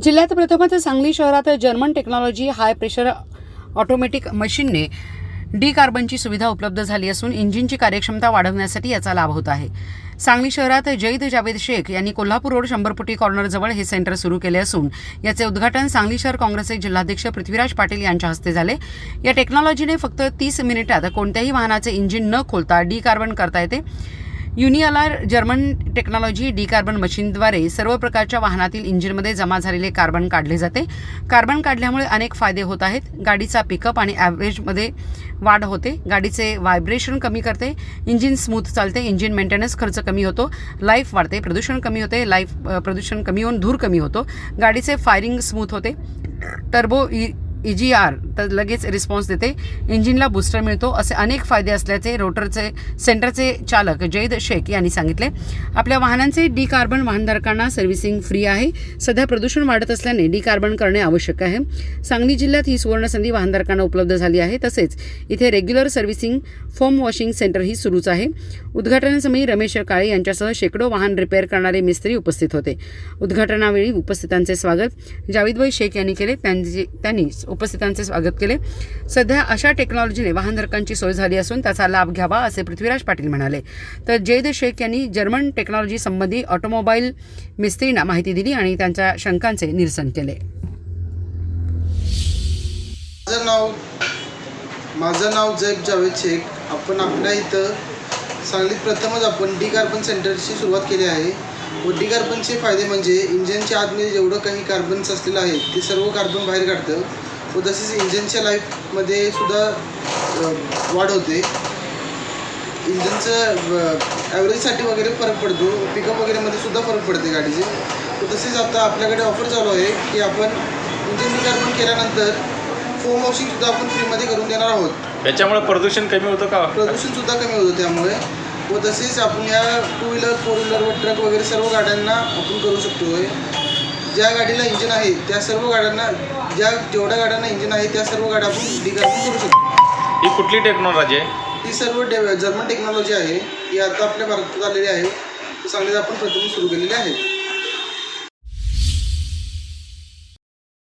जिल्ह्यात प्रथमच सांगली शहरात German technology high pressure automatic मशीनने डी कार्बनची सुविधा उपलब्ध झाली असून इंजिनची कार्यक्षमता वाढवण्यासाठी याचा लाभ होत आहे. सांगली शहरात जैद जावेद शेख यांनी कोल्हापूर रोड शंभरपुटी कॉर्नरजवळ हे सेंटर सुरू केले असून याचे उद्घाटन सांगली शहर काँग्रेसचे जिल्हाध्यक्ष पृथ्वीराज पाटील यांच्या हस्ते झाले. या टेक्नॉलॉजीने फक्त तीस मिनिटात कोणत्याही वाहनाचे इंजिन न खोलता डी कार्बन करता येते. युनिअलार जर्मन टेक्नॉलॉजी डी कार्बन मशीनद्वारे सर्व प्रकारच्या वाहनातील इंजिनमध्ये जमा झालेले कार्बन काढले जाते. कार्बन काढल्यामुळे अनेक फायदे होत आहेत. गाडीचा पिकअप आणि ॲव्हरेजमध्ये वाढ होते. गाडीचे व्हायब्रेशन कमी करते. इंजिन स्मूथ चालते. इंजिन मेंटेनन्स खर्च कमी होतो. लाईफ वाढते. प्रदूषण कमी होते. लाईफ प्रदूषण कमी होऊन धूर कमी होतो. गाडीचे फायरिंग स्मूथ होते. टर्बो ई जी आर तर लगेच रिस्पॉन्स देते. इंजिनला बूस्टर मिळतो. असे अनेक फायदे असल्याचे रोटरचे सेंटरचे चालक जैद शेख यांनी सांगितले. आपल्या वाहनांचे डी कार्बन वाहनधारकांना सर्व्हिसिंग फ्री आहे. सध्या प्रदूषण वाढत असल्याने डी कार्बन करणे आवश्यक आहे. सांगली जिल्ह्यात ही सुवर्णसंधी वाहनधारकांना उपलब्ध झाली आहे. तसेच इथे रेग्युलर सर्व्हिसिंग फोम वॉशिंग सेंटरही सुरूच आहे. उद्घाटनासमयी रमेश काळे यांच्यासह शेकडो वाहन रिपेअर करणारे मिस्त्री उपस्थित होते. उद्घाटनावेळी उपस्थितांचे स्वागत. जावेदभाई शेख यांनी केले. त्यांचे त्यांनी उपस्थितांचे स्वागत केले. सध्या अशा टेक्नॉलॉजीने वाहनधारकांची सोय झाली असून त्याचा लाभ घ्यावा असे पृथ्वीराज पाटील म्हणाले. तर जैद शेख यांनी जर्मन टेक्नॉलॉजी संबंधी ऑटोमोबाईल मिस्त्रींना माहिती दिली आणि त्यांच्या शंकांचे निरसन केले. माझं नाव माझं नाव जैब जावेद शेख. आपण आपल्या इथं सांगलीत प्रथमच आपण डी कार्बन सेंटरची सुरुवात केली आहे. व डी कार्बनचे फायदे म्हणजे इंजिनच्या आतमध्ये जेवढं काही कार्बन्स असलेलं आहे ते सर्व कार्बन बाहेर काढतं. व तसेच इंजिनच्या लाईफमध्ये सुद्धा वाढ होते. इंजिनचं ॲव्हरेजसाठी वगैरे फरक पडतो. पिकअप वगैरेमध्ये सुद्धा फरक पडते गाडीचे. व तसेच आता आपल्याकडे ऑफर चालू आहे की आपण इंजिन कार्बन केल्यानंतर फोम सुद्धा आपण फ्रीमध्ये करून देणार आहोत. याच्यामुळे प्रदूषण कमी होतं का? प्रदूषण सुद्धा कमी होतं त्यामुळे. व तसेच आपण या टू व्हीलर फोर व्हीलर व ट्रक वगैरे सर्व गाड्यांना आपण करू शकतो ज्या गाडीला इंजिन आहे त्या सर्व गाड्यांना ज्या जेवढ्या गाड्यांना इंजिन आहे त्या सर्व गाड्या आपण डिकार्बन करू शकतो. ही कुठली टेक्नॉलॉजी आहे? ही सर्व जर्मन टेक्नॉलॉजी आहे. ही आता आपल्या भारतात आलेली आहे. ती सांगलीत आपण प्रथम सुरू केलेली आहे.